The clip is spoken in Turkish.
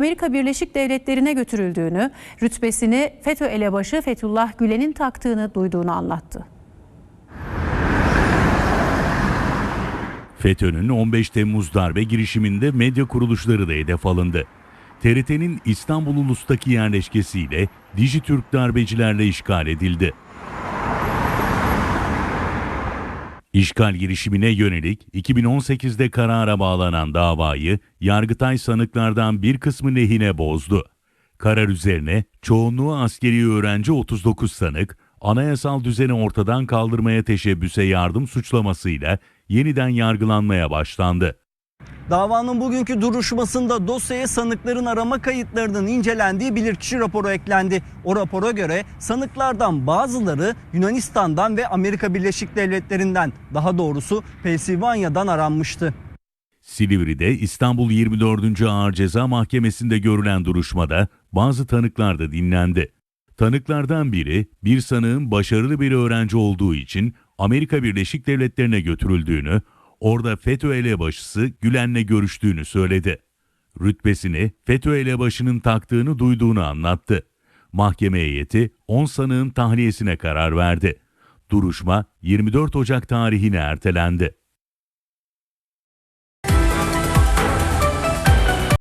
Amerika Birleşik Devletleri'ne götürüldüğünü, rütbesini FETÖ elebaşı Fethullah Gülen'in taktığını duyduğunu anlattı. FETÖ'nün 15 Temmuz darbe girişiminde medya kuruluşları da hedef alındı. TRT'nin İstanbul Ulus'taki yerleşkesiyle Dijitürk darbecilerle işgal edildi. İşgal girişimine yönelik 2018'de karara bağlanan davayı Yargıtay sanıklardan bir kısmı lehine bozdu. Karar üzerine çoğunluğu askeri öğrenci 39 sanık, anayasal düzeni ortadan kaldırmaya teşebbüse yardım suçlamasıyla yeniden yargılanmaya başlandı. Davanın bugünkü duruşmasında dosyaya sanıkların arama kayıtlarının incelendiği bilirkişi raporu eklendi. O rapora göre sanıklardan bazıları Yunanistan'dan ve Amerika Birleşik Devletleri'nden daha doğrusu Pensilvanya'dan aranmıştı. Silivri'de İstanbul 24. Ağır Ceza Mahkemesi'nde görülen duruşmada bazı tanıklar da dinlendi. Tanıklardan biri bir sanığın başarılı bir öğrenci olduğu için Amerika Birleşik Devletleri'ne götürüldüğünü, orada FETÖ elebaşısı Gülen'le görüştüğünü söyledi. Rütbesini FETÖ elebaşının taktığını duyduğunu anlattı. Mahkeme heyeti 10 sanığın tahliyesine karar verdi. Duruşma 24 Ocak tarihine ertelendi.